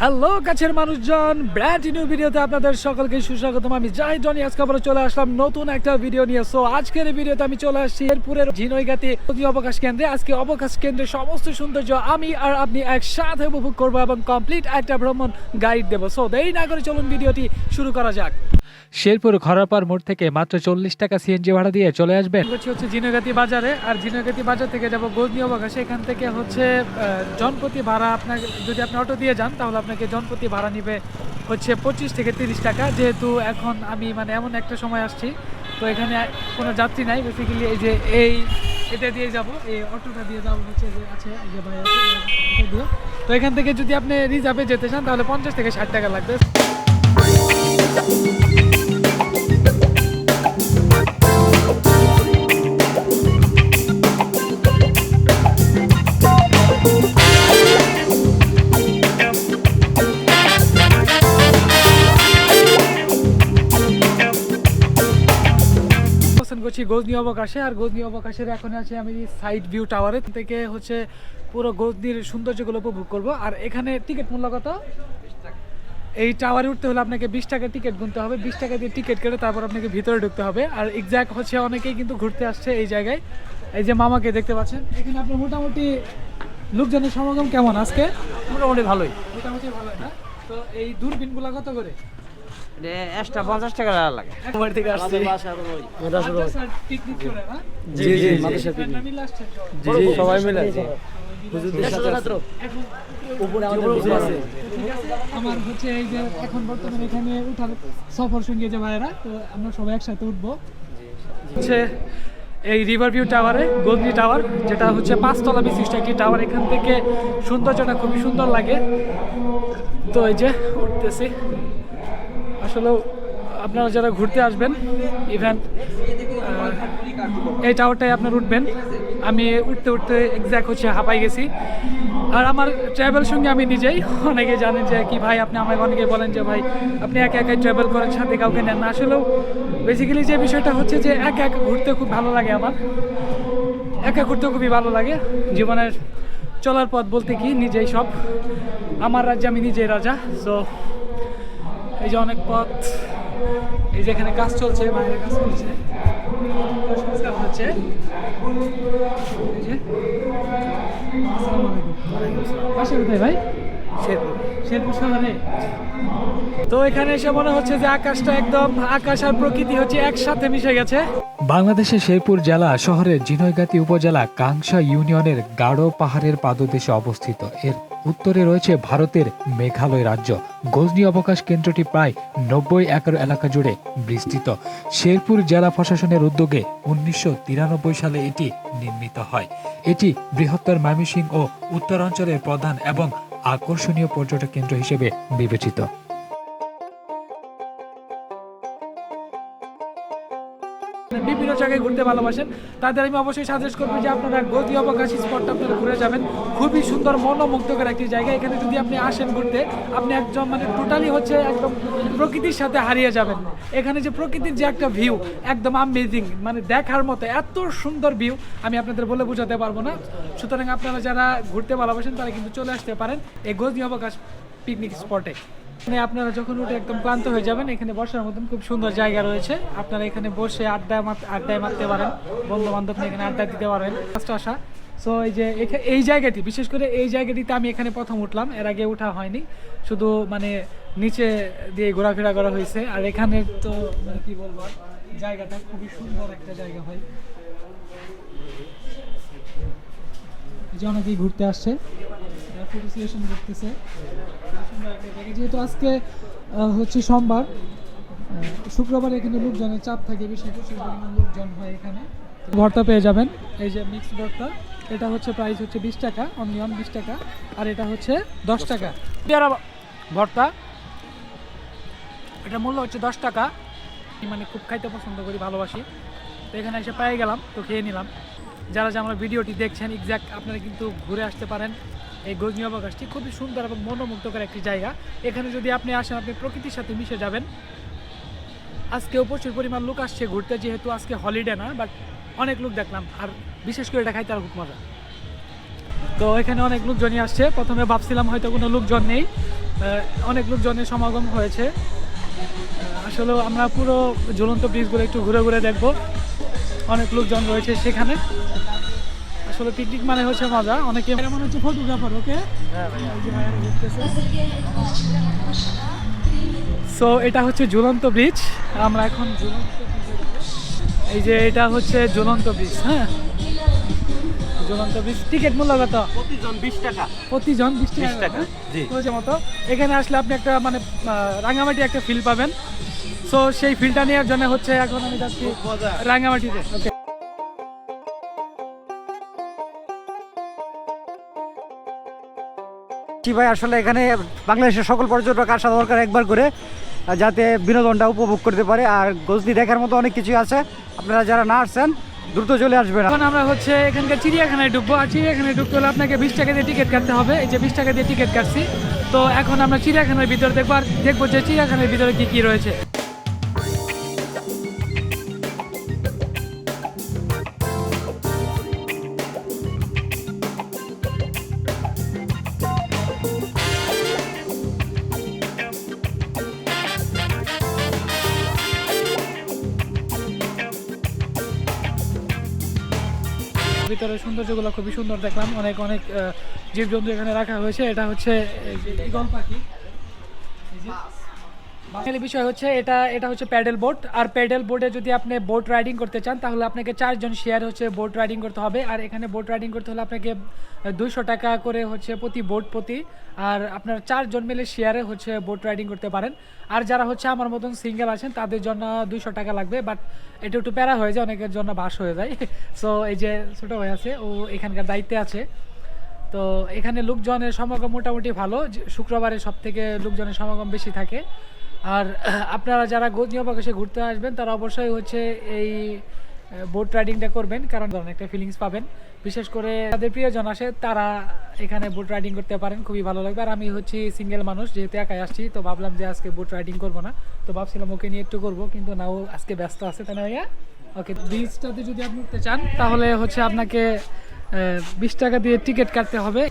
Hello, কাছের মানুষজন brand new ভিডিওতে আপনাদের সকলকে সুস্বাগতম। আমি জাহিদ জনি আজকে আবার চলে আসলাম নতুন একটা ভিডিও নিয়ে। সো আজকের ভিডিওতে আমি চলে আসছি এরপুরের ঝিনইগাতি অবকাশ কেন্দ্রে। আজকে অবকাশ কেন্দ্রের সমস্ত সৌন্দর্য আমি আর আপনি একসাথে উপভোগ করব এবং কমপ্লিট একটা ভ্রমণ গাইড দেবো। সো দেরি না করে চলুন ভিডিওটি শুরু করা যাক। শেরপুর খরাপার মোড় থেকে মাত্র চল্লিশ টাকা সিএনজি ভাড়া দিয়ে চলে আসবেন। হচ্ছে জিনগাতি বাজারে আর জিনগাতি বাজার থেকে যাব গজনি অবকাশে। এখান থেকে হচ্ছে আহ, জনপ্রতি ভাড়া আপনার যদি আপনি অটো দিয়ে যান তাহলে আপনাকে জনপ্রতি ভাড়া নিবে হচ্ছে পঁচিশ থেকে তিরিশ টাকা। যেহেতু এখন আমি মানে এমন একটা সময় আসছি তো এখানে কোনো যাত্রী নাই। বেসিক্যালি এই যে এই এটা দিয়ে যাব এই অটোটা দিয়ে যাব হচ্ছে যে আছে এই যে ভাই তো এখান থেকে যদি আপনি রিজার্ভে যেতে চান তাহলে পঞ্চাশ থেকে ষাট টাকা লাগবে। করছি গজনি অবকাশে আর গজনি অবকাশের এখন আছে আমি সাইড ভিউ টাওয়ারে থেকে হচ্ছে পুরো গজনির সৌন্দর্যগুলো উপভোগ করব। আর এখানে টিকিট মূল্য কত? এই টাওয়ারে উঠতে হলে আপনাকে বিশ টাকা টিকিট গুনতে হবে। বিশ টাকা দিয়ে টিকিট কেটে তারপর আপনাকে ভিতরে ঢুকতে হবে। আর এক্স্যাক্ট হচ্ছে অনেকেই কিন্তু ঘুরতে আসছে এই জায়গায়। এই যে মামাকে দেখতে পাচ্ছেন। এখানে আপনার মোটামুটি লোকজনের সমাগম কেমন আজকে? মোটামুটি ভালোই। মোটামুটি ভালো না? তো এই দূরবীনগুলো কত করে? এক্সট্রা পঞ্চাশ টাকা লাগে। বাড়ি থেকে আসছি। জি, জি, জি। জি সবাই মিলে হুজুরদের সাথে উপরে আমাদের আছে। আমার হচ্ছে এই যে এখন বর্তমানে এখানে উঠার সফর সঙ্গী যে ভাইয়েরা তো আমরা সবাই একসাথে উঠবো। হচ্ছে এই রিভার ভিউ টাওয়ারে গলদি টাওয়ার যেটা হচ্ছে পাঁচতলা বিশিষ্ট একটি টাওয়ার এখান থেকে সৌন্দর্যটা খুবই সুন্দর লাগে। তো এই যে উঠতেছি। আসলে আপনারা যারা ঘুরতে আসবেন ইভেন এই টাওয়ারটায় আপনার উঠবেন। আমি উঠতে উঠতে এক্স্যাক্ট হচ্ছে হাঁপাই গেছি। আর আমার ট্রাভেল সঙ্গে আমি নিজেই, অনেকে জানেন যে কি ভাই, আপনি আমাকে অনেকে বলেন যে ভাই, আপনি একা একাই ট্রাভেল করেন, সাথে কাউকে নেন না। আসলেও বেসিক্যালি যে বিষয়টা হচ্ছে যে একা একা ঘুরতে খুব ভালো লাগে আমার। একা ঘুরতে খুবই ভালো লাগে। জীবনের চলার পথ বলতে কি, নিজেই সব। আমার রাজ্যে আমি নিজেই রাজা সো এই যে অনেক পথ এই যে এখানে কাজ চলছে বাইরে কাজ চলছে। সংস্কার হচ্ছে? এই যে আসসালামু কোথায় ভাই? শেরপুর। শহরে। তো এখানে এসে মনে হচ্ছে যে আকাশটা একদম আকাশ আর প্রকৃতি হচ্ছে একসাথে মিশে গেছে। বাংলাদেশের শেরপুর জেলা শহরের জিনয়গাতি উপজেলা কাংসা ইউনিয়নের গাঢ় পাহাড়ের পাদদেশে অবস্থিত। এর উত্তরে রয়েছে ভারতের মেঘালয় রাজ্য। গজনি অবকাশ কেন্দ্রটি প্রায় নব্বই একর এলাকা জুড়ে বিস্তৃত। শেরপুর জেলা প্রশাসনের উদ্যোগে উনিশশো তিরানব্বই সালে এটি নির্মিত হয়। এটি বৃহত্তর ময়মনসিংহ ও উত্তরাঞ্চলের প্রধান এবং আকর্ষণীয় পর্যটক কেন্দ্র হিসেবে বিবেচিত। জায়গায় ঘুরতে ভালোবাসেন, তাদের আমি অবশ্যই সাজেস্ট করব যে আপনারা গতি অবকাশ স্পটটা আপনারা ঘুরে যাবেন। খুবই সুন্দর, মনোমুগ্ধকর একটি জায়গা। এখানে যদি আপনি আসেন ঘুরতে, আপনি একদম মানে টোটালি হচ্ছে একদম প্রকৃতির সাথে হারিয়ে যাবেন। এখানে যে প্রকৃতির যে একটা ভিউ একদম আমেজিং মানে দেখার মতো এত সুন্দর ভিউ আমি আপনাদের বলে বোঝাতে পারব না। সুতরাং আপনারা যারা ঘুরতে ভালোবাসেন, তারা কিন্তু চলে আসতে পারেন এই গজনি অবকাশ পিকনিক স্পটে মানে আপনারা যখন উঠে একদম ক্লান্ত হয়ে যাবেন, এখানে বসার মতন খুব সুন্দর জায়গা রয়েছে। আপনারা এখানে বসে আড্ডা আড্ডায় মারতে পারেন। বন্ধু বান্ধব নিয়ে এখানে আড্ডা দিতে পারবেন ফার্স্ট আসা। সো এই যে এই জায়গাটি, বিশেষ করে এই জায়গাটিতে আমি এখানে প্রথম উঠলাম। এর আগে ওঠা হয়নি। শুধু মানে নিচে দিয়ে ঘোরাফেরা করা হয়েছে। আর এখানে তো মানে কি বলব জায়গাটা খুবই সুন্দর একটা জায়গা হয়। যে অনেকেই ঘুরতে আসছে খুবই সুন্দর একটা জায়গা। যেহেতু আজকে হচ্ছে সোমবার শুক্রবার এখানে লোকজনের চাপ থাকে বেশি প্রচুর পরিমাণ লোকজন হয় এখানে। ভর্তা পেয়ে যাবেন। এই যে মিক্স ভর্তা এটা হচ্ছে প্রাইস হচ্ছে বিশ টাকা অনিয়ন বিশ টাকা আর এটা হচ্ছে দশ টাকা। পেয়ারা ভর্তা এটা মূল্য হচ্ছে দশ টাকা। মানে খুব খাইতে পছন্দ করি ভালোবাসি। তো এখানে এসে পেয়ে গেলাম তো খেয়ে নিলাম। যারা যে আমরা ভিডিওটি দেখছেন এক্স্যাক্ট আপনারা কিন্তু ঘুরে আসতে পারেন। এই গজনি অবকাশটি খুবই সুন্দর এবং মনোমুগ্ধকর একটি জায়গা। এখানে যদি আপনি আসেন, আপনি প্রকৃতির সাথে মিশে যাবেন। আজকেও প্রচুর পরিমাণ লোক আসছে ঘুরতে, যেহেতু আজকে হলিডে না বাট অনেক লোক দেখলাম। আর বিশেষ করে এটা খাইতে আর খুব মজা। তো এখানে অনেক লোকজনই আসছে। প্রথমে ভাবছিলাম হয়তো কোনো লোকজন নেই। অনেক লোকজনের সমাগম হয়েছে। আসলে আমরা পুরো ঝুলন্ত ব্রিজগুলো একটু ঘুরে ঘুরে দেখব। অনেক লোকজন রয়েছে সেখানে। আসলে পিকনিক মানে হচ্ছে মজা। অনেকে মনে হচ্ছে ফটোগ্রাফার ওকে সো এটা হচ্ছে ঝুলন্ত ব্রিজ আমরা এখন ঝুলন্ত এই যে এটা হচ্ছে ঝুলন্ত ব্রিজ হ্যাঁ? ঝুলন্ত ব্রিজ টিকিট মূল্য কত? প্রতিজন বিশ টাকা। প্রতিজন বিশ বিশ টাকা টাকা, জি। মতো? এখানে আসলে আপনি একটা মানে রাঙামাটি একটা ফিল পাবেন। সো সেই ফিলটা নেওয়ার জন্য হচ্ছে এখন আমি যাচ্ছি রাঙামাটিতে ওকে জি ভাই আসলে এখানে বাংলাদেশের সকল পর্যটক আসা দরকার একবার করে যাতে বিনোদনটা উপভোগ করতে পারে। আর গজনি দেখার মতো অনেক কিছু আছে। আপনারা যারা না আসছেন, দ্রুত চলে আসবেন। এখন আমরা হচ্ছে এখানকার চিড়িয়াখানায় ঢুকবো। আর চিড়িয়াখানায় ঢুকতে হলে আপনাকে বিশ টাকা দিয়ে টিকিট কাটতে হবে। এই যে বিশ টাকা দিয়ে টিকিট কাটছি। তো এখন আমরা চিড়িয়াখানার ভিতরে দেখব আর দেখব যে চিড়িয়াখানার ভিতরে কী কী রয়েছে। ভিতরে সৌন্দর্যগুলো খুবই সুন্দর দেখলাম। অনেক অনেক জীবজন্তু এখানে রাখা হয়েছে। এটা হচ্ছে ইগল পাখি। বাঙালি বিষয় হচ্ছে এটা এটা হচ্ছে প্যাডেল বোট আর প্যাডেল বোটে যদি আপনি বোট রাইডিং করতে চান, তাহলে আপনাকে চারজন শেয়ার হচ্ছে বোট রাইডিং করতে হবে। আর এখানে বোট রাইডিং করতে হলে আপনাকে দুইশো টাকা করে হচ্ছে প্রতি বোট প্রতি, আর আপনার চারজন মিলে শেয়ারে হচ্ছে বোট রাইডিং করতে পারেন। আর যারা হচ্ছে আমার মতন সিঙ্গেল আছেন, তাদের জন্য দুইশো টাকা লাগবে বাট এটা একটু প্যারা হয়ে যায়, অনেকের জন্য বাস হয়ে যায়। সো এই যে ছোটো ভাই আছে, ও এখানকার দায়িত্বে আছে। তো এখানে লোকজনের সমাগম মোটামুটি ভালো। শুক্রবারে সব থেকে লোকজনের সমাগম বেশি থাকে। আর আপনারা যারা গজনি অবকাশে ঘুরতে আসবেন, তারা অবশ্যই হচ্ছে এই বোট রাইডিংটা করবেন, কারণ ধরুন একটা ফিলিংস পাবেন। বিশেষ করে যাদের প্রিয়জন আসে, তারা এখানে বোট রাইডিং করতে পারেন, খুবই ভালো লাগবে। আর আমি হচ্ছি সিঙ্গেল মানুষ, যেহেতু একাই আসছি, তো ভাবলাম যে আজকে বোট রাইডিং করব না। তো ভাবছিলাম ওকে নিয়ে একটু করব, কিন্তু না, ও আজকে ব্যস্ত আছে, তাই না ভাইয়া? ওকে বিচটাতে যদি আপনি উঠতে চান, তাহলে হচ্ছে আপনাকে বিশ টাকা দিয়ে টিকিট কাটতে হবে।